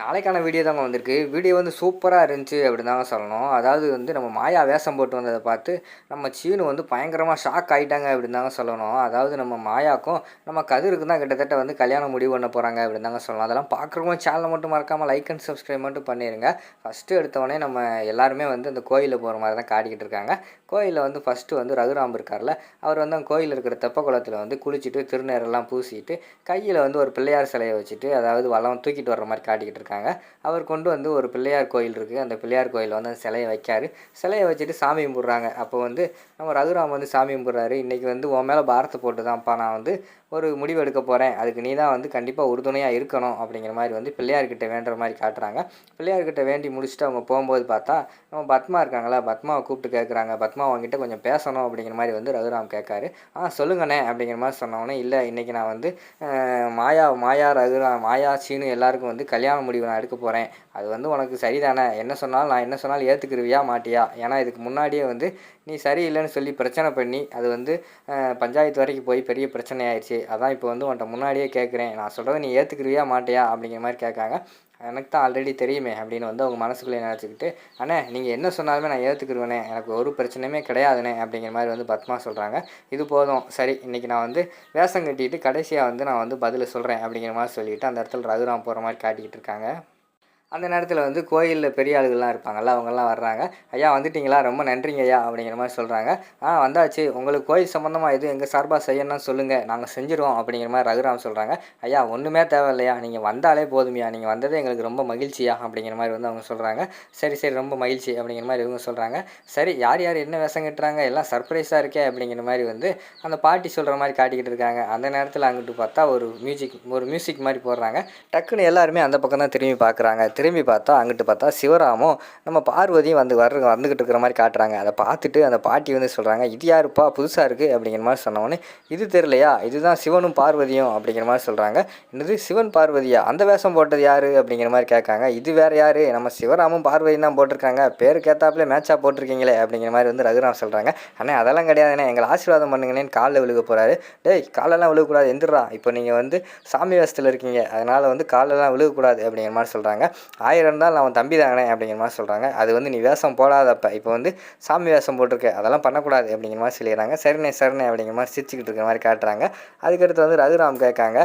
நாளைக்கான வீடியோ தாங்க வந்திருக்கு. வீடியோ வந்து சூப்பராக இருந்துச்சு அப்படின்னு தாங்க சொல்லணும். அதாவது வந்து நம்ம மாயா வேஷம் போட்டு வந்ததை பார்த்து நம்ம சீனு வந்து பயங்கரமாக ஷாக் ஆகிட்டாங்க அப்படின்னு தாங்க சொல்லணும். அதாவது நம்ம மாயாக்கும் நம்ம கதிருக்கு தான் கிட்டத்தட்ட வந்து கல்யாணம் முடிவு பண்ண போகிறாங்க அப்படின்னு தாங்க சொல்லணும். அதெல்லாம் பார்க்குறவங்க சேனலை மட்டும் மறக்காமல் லைக் அண்ட் சப்ஸ்கிரைப் மட்டும் பண்ணிடுங்க ஃபஸ்ட்டு எடுத்தவொடனே நம்ம எல்லாருமே வந்து அந்த கோயிலில் போகிற மாதிரி தான் காட்டிக்கிட்டு இருக்காங்க. கோயிலில் வந்து ஃபஸ்ட்டு வந்து ரகுராம் இருக்கார்ல. அவர் வந்து அந்த கோயிலில் இருக்கிற தெப்ப குளத்தில் வந்து குளிச்சுட்டு திருநேரெல்லாம் பூசிட்டு கையில் வந்து ஒரு பிள்ளையார் சிலையை வச்சுட்டு அதாவது வளம் தூக்கிட்டு வர்ற மாதிரி காட்டிக்கிட்டு இருக்காங்க. அவர் கொண்டு வந்து ஒரு பிள்ளையார் கோயில் இருக்குது அந்த பிள்ளையார் கோயிலில் வந்து அந்த சிலையை வைக்காரு. சிலையை வச்சுட்டு சாமி கும்பிட்றாங்க. அப்போ வந்து நம்ம ரகுராம் வந்து சாமி கும்பிட்றாரு. இன்றைக்கி வந்து உன் மேலே பாரத்தை போட்டு தான்ப்பா நான் வந்து ஒரு முடிவு எடுக்க போகிறேன் அதுக்கு நீ தான் வந்து கண்டிப்பாக உறுதுணையாக இருக்கணும் அப்படிங்கிற மாதிரி வந்து பிள்ளையார்கிட்ட வேண்டுற மாதிரி காட்டுறாங்க. பிள்ளையார்கிட்ட வேண்டி முடிச்சுட்டு அவங்க போகும்போது பார்த்தா நம்ம பத்மா இருக்காங்களா? பத்மாவை கூப்பிட்டு கேட்குறாங்க பத்மா அவங்ககிட்ட கொஞ்சம் பேசணும் அப்படிங்கிற மாதிரி வந்து ரகுராம் கேட்காரு. ஆ சொல்லுங்கண்ணே அப்படிங்கிற மாதிரி சொன்னோன்னே இல்லை இன்றைக்கி நான் வந்து மாயா மாயா ரகுராம் மாயா சீனு எல்லாருக்கும் வந்து கல்யாண முடிவு நான் எடுக்க போகிறேன் அது வந்து உனக்கு சரிதானே? என்ன சொன்னாலும் நான் என்ன சொன்னாலும் ஏற்றுக்கிருவியா மாட்டியா? ஏன்னா இதுக்கு முன்னாடியே வந்து நீ சரியில்லைன்னு சொல்லி பிரச்சனை பண்ணி அது வந்து பஞ்சாயத்து வரைக்கும் போய் பெரிய பிரச்சனை ஆயிடுச்சு. அதான் இப்போ வந்து உன்ட்ட முன்னாடியே கேட்குறேன். நான் சொல்கிறத நீ ஏற்றுக்கிருவியா மாட்டியா அப்படிங்கிற மாதிரி கேட்காங்க. எனக்கு தான் ஆல்ரெடி தெரியுமே அப்படின்னு வந்து அவங்க மனசுக்குள்ளே நினச்சிக்கிட்டு அண்ணே நீங்கள் என்ன சொன்னாலுமே நான் ஏற்றுக்குருவேனே எனக்கு ஒரு பிரச்சனையுமே கிடையாதுண்ணே அப்படிங்கிற மாதிரி வந்து பத்மா சொல்கிறாங்க இது போதும். சரி இன்றைக்கி நான் வந்து வேஷம் கட்டிட்டு கடைசியாக வந்து நான் வந்து பதில் சொல்கிறேன் அப்படிங்கிற மாதிரி சொல்லிவிட்டு அந்த இடத்துல ரகுராம் போகிற மாதிரி காட்டிக்கிட்டு இருக்காங்க. அந்த நேரத்தில் வந்து கோயிலில் பெரிய ஆளுகள்லாம் இருப்பாங்கல்ல அவங்கெல்லாம் வர்றாங்க. ஐயா வந்துட்டிங்களா? ரொம்ப நன்றிங்க ஐயா அப்படிங்கிற மாதிரி சொல்கிறாங்க ஆ வந்தாச்சு. உங்களுக்கு கோயில் சம்மந்தமாக எதுவும் எங்கள் சார்பாக செய்யணும்னு சொல்லுங்கள் நாங்கள் செஞ்சுருவோம் அப்படிங்கிற மாதிரி ரகுராம் சொல்கிறாங்க ஐயா ஒன்றுமே தேவையில்லையா? நீங்கள் வந்தாலே போதுமையா. நீங்கள் வந்ததே எங்களுக்கு ரொம்ப மகிழ்ச்சியா அப்படிங்கிற மாதிரி வந்து அவங்க சொல்கிறாங்க சரி சரி ரொம்ப மகிழ்ச்சி அப்படிங்கிற மாதிரி இவங்க சொல்கிறாங்க சரி யார் யார் என்ன வேஷம் கட்டுறாங்க? எல்லாம் சர்ப்ரைஸாக இருக்கே அப்படிங்கிற மாதிரி வந்து அந்த பாட்டி சொல்கிற மாதிரி காட்டிக்கிட்டு இருக்காங்க. அந்த நேரத்தில் அங்கிட்டு பார்த்தா ஒரு மியூசிக் ஒரு மியூசிக் மாதிரி போடுறாங்க. டக்குன்னு எல்லாருமே அந்த பக்கம் தான் திரும்பி பார்க்குறாங்க திரும்பி பார்த்தா அங்கிட்டு பார்த்தா சிவராமும் நம்ம பார்வதியும் வந்து வர்ற வந்துக்கிட்டு இருக்கிற மாதிரி காட்டுறாங்க. அதை பார்த்துட்டு அந்த பாட்டி வந்து சொல்கிறாங்க இது யாருப்பா? புதுசாக இருக்குது அப்படிங்கிற மாதிரி சொன்னோடனே இது தெரியலையா? இதுதான் சிவனும் பார்வதியும் அப்படிங்கிற மாதிரி சொல்கிறாங்க என்னது சிவன் பார்வதியா? அந்த வேஷம் போட்டது யார்? அப்படிங்கிற மாதிரி கேட்காங்க. இது வேறு யார்? நம்ம சிவராமும் பார்வதியும் தான் போட்டிருக்காங்க. பேர் ஏத்தாப்புல மேட்சாக போட்டிருக்கீங்களே அப்படிங்கிற மாதிரி வந்து ரகுராம் சொல்கிறாங்க அண்ணே அதெல்லாம் கிடையாதுண்ணே எங்களை ஆசீர்வாதம் பண்ணுங்கண்ணேன்னு காலில் விழுக போகிறாரு டேய் காலெல்லாம் விழுகக்கூடாது. எந்திரா. இப்போ நீங்கள் வந்து சாமி வேஷத்தில் இருக்கீங்க. அதனால் வந்து காலெல்லாம் விழுகக்கூடாது அப்படிங்கிற மாதிரி சொல்கிறாங்க ஆயிரம் இருந்தாலும் அவன் தம்பி தானே அப்படிங்கிற மாதிரி சொல்கிறாங்க அது வந்து நீ வேஷம் போடாதப்ப. இப்போ வந்து சாமி வேஷம் போட்டிருக்க. அதெல்லாம் பண்ணக்கூடாது அப்படிங்கிற மாதிரி சொல்லிடுறாங்க. சரிண்ணே சரிண்ணே அப்படிங்கிற மாதிரி சிரிச்சுக்கிட்டு இருக்கிற மாதிரி காட்டுறாங்க. அதுக்கடுத்து வந்து ரகுராம் கேட்காங்க.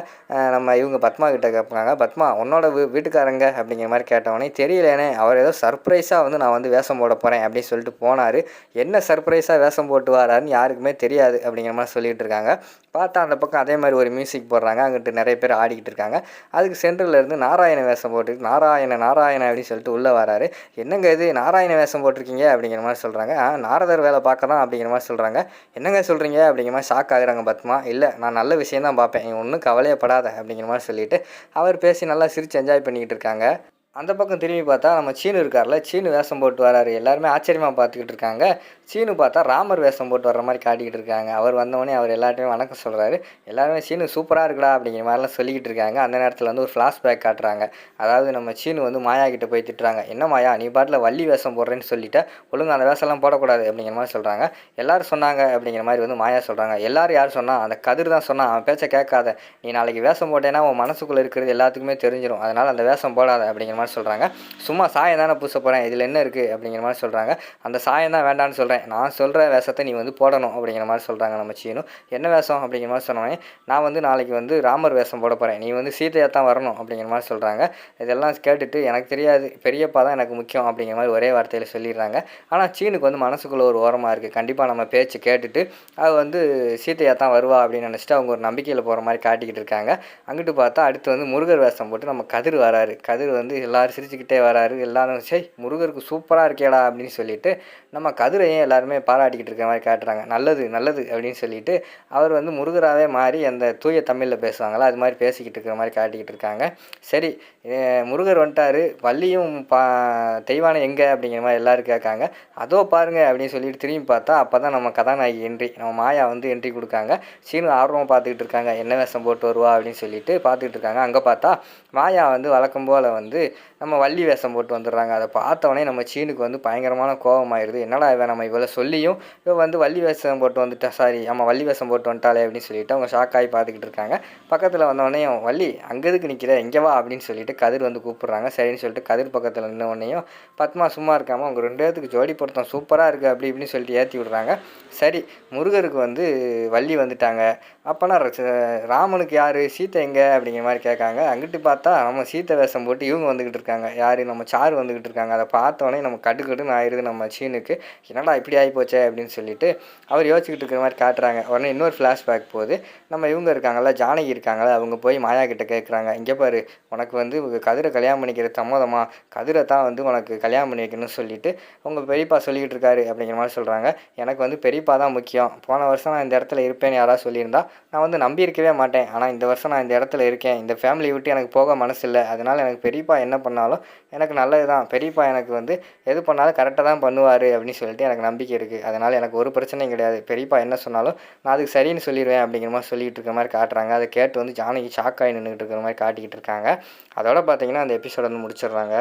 நம்ம இவங்க பத்மா கிட்ட கேட்பாங்க பத்மா உன்னோட வீ வீட்டுக்காரங்க அப்படிங்கிற மாதிரி கேட்டவொடனே தெரியலேனே அவர் ஏதோ சர்ப்ரைஸாக வந்து நான் வந்து வேஷம் போட போகிறேன் அப்படின்னு சொல்லிட்டு போனார். என்ன சர்ப்ரைஸாக வேஷம் போட்டு வராருன்னு யாருக்குமே தெரியாது அப்படிங்கிற மாதிரி சொல்லிகிட்டு இருக்காங்க. பார்த்தா அந்த பக்கம் அதே மாதிரி ஒரு மியூசிக் போடுறாங்க. அங்கிட்டு நிறைய பேர் ஆடிக்கிட்டு இருக்காங்க. அதுக்கு சென்டரில் இருந்து நாராயண வேஷம் போட்டு நாராயண நாராயண அப்படின்னு சொல்லிட்டு உள்ளே வராரு. என்னங்க இது? நாராயண வேஷம் போட்டிருக்கீங்க அப்படிங்கிற மாதிரி சொல்கிறாங்க நாரதர் வேலை பார்க்க தான் அப்படிங்கிற மாதிரி சொல்கிறாங்க என்னங்க சொல்கிறீங்க அப்படிங்கிற மாதிரி ஷாக் ஆகுறாங்க பத்மா. இல்லை நான் நல்ல விஷயம் தான் பார்ப்பேன். ஒன்றும் கவலையப்படாத அப்படிங்கிற மாதிரி சொல்லிட்டு அவர் பேசி நல்லா சிரித்து என்ஜாய் பண்ணிக்கிட்டு இருக்காங்க. அந்த பக்கம் திரும்பி பார்த்தா நம்ம சீனு இருக்கார்ல சீனு வேஷம் போட்டு வராரு. எல்லாருமே ஆச்சரியமாக பார்த்துக்கிட்டு இருக்காங்க. சீனு பார்த்தா ராமர் வேஷம் போட்டு வர்ற மாதிரி காட்டிக்கிட்டு இருக்காங்க. அவர் வந்தவொடனே அவர் எல்லாத்தையும் வணக்கம் சொல்கிறாரு எல்லாருமே சீனு சூப்பராக இருக்குடா அப்படிங்கிற மாதிரிலாம் சொல்லிக்கிட்டு இருக்காங்க. அந்த நேரத்தில் வந்து ஒரு ஃப்ளாஷ்பேக் காட்டுறாங்க. அதாவது நம்ம சீனு வந்து மாயா கிட்ட போய் திட்டுறாங்க. என்ன மாயா நீ பாட்டில் வள்ளி வேஷம் போடுறேன்னு சொல்லிட்ட. ஒழுங்கா அந்த வேஷம்லாம் போடக்கூடாது அப்படிங்கிற மாதிரி சொல்கிறாங்க எல்லாரும் சொன்னாங்க அப்படிங்கிற மாதிரி வந்து மாயா சொல்கிறாங்க எல்லோரும் யார் சொன்னால் அந்த கதிர் தான் சொன்னால் அவன் பேச்சை கேட்காத. நீ நாளைக்கு வேஷம் போட்டேன்னா உன் மனசுக்குள்ளே இருக்கிறது எல்லாத்துக்குமே தெரிஞ்சிடும் அதனால் அந்த வேஷம் போடாத அப்படிங்கிற மாதிரி சொல்கிறாங்க சும்மா சாயம் தானே பூச போகிறேன் இதில் என்ன இருக்குது அப்படிங்கிற மாதிரி சொல்கிறாங்க அந்த சாயம் தான் வேண்டான்னு சொல்கிறேன் நான் சொல்கிற வேஷத்தை நீ வந்து போடணும் அப்படிங்கிற மாதிரி சொல்கிறாங்க நம்ம சீனு. என்ன வேஷம் அப்படிங்கிற மாதிரி சொன்னோன்னே நான் வந்து நாளைக்கு வந்து ராமர் வேஷம் போட போகிறேன் நீ வந்து சீதையாக தான் வரணும் அப்படிங்கிற மாதிரி சொல்கிறாங்க இதெல்லாம் கேட்டுட்டு எனக்கு தெரியாது பெரியப்பா தான் எனக்கு முக்கியம் அப்படிங்கிற மாதிரி ஒரே வார்த்தையில் சொல்லிடுறாங்க. ஆனால் சீனுக்கு வந்து மனசுக்குள்ளே ஒரு ஓரமாக இருக்குது கண்டிப்பாக நம்ம பேச்சு கேட்டுட்டு அது வந்து சீதையாக தான் வருவா அப்படின்னு நினச்சிட்டு அவங்க ஒரு நம்பிக்கையில் போகிற மாதிரி காட்டிக்கிட்டு இருக்காங்க. அங்கிட்டு பார்த்தா அடுத்து வந்து முருகர் வேஷம் போட்டு நம்ம கதிர் வராரு. கதிர் வந்து எல்லாரும் சிரிச்சுக்கிட்டே வராரு. எல்லாரும் சரி முருகருக்கு சூப்பராக இருக்கேடா அப்படின்னு சொல்லிட்டு நம்ம கதிரையும் எல்லாருமே பாராட்டிக்கிட்டு இருக்கிற மாதிரி காட்டுறாங்க. நல்லது நல்லது அப்படின்னு சொல்லிட்டு அவர் வந்து முருகராகவே மாறி அந்த தூய தமிழில் பேசுவாங்களா அது மாதிரி பேசிக்கிட்டு இருக்கிற மாதிரி காட்டிக்கிட்டு இருக்காங்க. சரி முருகர் வந்துட்டாரு. வள்ளியும் பா தெய்வானம் எங்கே அப்படிங்கிற மாதிரி எல்லோரும் கேட்காங்க. அதோ பாருங்க அப்படின்னு சொல்லிட்டு திரும்பி பார்த்தா அப்போ தான் நம்ம கதாநாயகி என்ட்ரி நம்ம மாயா வந்து என்ட்ரி கொடுக்காங்க. சீனு ஆர்வமாக பார்த்துக்கிட்டு இருக்காங்க. என்ன வேஷம் போட்டு வருவா அப்படின்னு சொல்லிட்டு பார்த்துக்கிட்டு இருக்காங்க. அங்கே பார்த்தா மாயா வந்து வழக்கம் போல் வந்து நம்ம வள்ளி வேஷம் போட்டு வந்துடுறாங்க. அதை பார்த்தவொடனே நம்ம சீனுக்கு வந்து பயங்கரமான கோபமாயிருது என்னடா இவன்? நம்ம இவ்வளோ சொல்லியும் இவன் வந்து வள்ளி வேஷம் போட்டு வந்துட்டா சாரி ஆமாம் வள்ளி வேஷம் போட்டு வந்துட்டாளே அப்படின்னு சொல்லிட்டு அவங்க ஷாக் ஆகி பார்த்துக்கிட்டு இருக்காங்க. பக்கத்தில் வந்தவொடனே வள்ளி அங்கே எதுக்கு நிற்கிற இங்கே வா அப்படின்னு சொல்லிட்டு கதிர் வந்து கூப்பிட்றாங்க. சரின்னு சொல்லிட்டு கதிர் பக்கத்தில் நின்ன உடனேயும் பத்மா சும்மா இருக்காமல் அவங்க ரெண்டு பேத்துக்கு ஜோடி பொருத்தம் சூப்பராக இருக்குது அப்படி இப்படின்னு சொல்லிட்டு ஏற்றி விடுறாங்க. சரி முருகருக்கு வந்து வள்ளி வந்துட்டாங்க. அப்போனா ராமனுக்கு யார்? சீத்தை எங்கே? அப்படிங்கிற மாதிரி கேட்காங்க. அங்கிட்டு பார்த்தா நம்ம சீத்தை வேஷம் போட்டு இவங்க வந்துக்கிட்டு இருக்காங்க. யார்? நம்ம சாரு வந்துக்கிட்டு இருக்காங்க. அதை பார்த்தோன்னே நம்ம கடுக்கடுன்னு ஆயிடுது. நம்ம சீனுக்கு என்னடா இப்படி ஆகி போச்சே அப்படின்னு சொல்லிட்டு அவர் யோசிச்சுக்கிட்டு இருக்கிற மாதிரி காட்டுறாங்க. உடனே இன்னொரு ஃப்ளாஷ்பேக் போகுது. நம்ம இவங்க இருக்காங்கல்ல ஜானகி இருக்காங்கல்ல அவங்க போய் மாயா கிட்ட கேட்குறாங்க இங்கே பாரு உனக்கு வந்து கதிரை கல்யாணம் பண்ணிக்கிற சம்மதமா? கதிரை தான் வந்து உனக்கு கல்யாணம் பண்ணி வைக்கணும்னு சொல்லிட்டு உங்கள் பெரியப்பா சொல்லிக்கிட்டு இருக்காரு அப்படிங்கிற மாதிரி சொல்கிறாங்க எனக்கு வந்து பெரியப்பா தான் முக்கியம். போன வருஷம் நான் இந்த இடத்துல இருப்பேன்னு யாராவது சொல்லியிருந்தா நான் வந்து நம்பியிருக்கவே மாட்டேன். ஆனால் இந்த வருஷம் நான் இந்த இடத்துல இருக்கேன். இந்த ஃபேமிலியை விட்டு எனக்கு போக மனசு இல்லை. அதனால் எனக்கு பெரியப்பா என்ன பண்ணாலும் எனக்கு நல்லது தான் பெரியப்பா எனக்கு வந்து எது பண்ணாலும் கரெக்டாக தான் பண்ணுவார் அப்படின்னு சொல்லிட்டு எனக்கு நம்பிக்கை இருக்குது அதனால் எனக்கு ஒரு பிரச்சனையும் கிடையாது. பெரியப்பா என்ன சொன்னாலும் நான் அதுக்கு சரின்னு சொல்லிடுவேன் அப்படிங்கிற மாதிரி சொல்லிகிட்டு இருக்கிற மாதிரி காட்டுறாங்க. அதை கேட்டு வந்து ஜானகி ஷாக் ஆகி நின்றுட்டு இருக்கிற மாதிரி காட்டிக்கிட்டு இருக்காங்க. அதோட பார்த்தீங்கன்னா அந்த எபிசோட வந்து முடிச்சிடுறாங்க.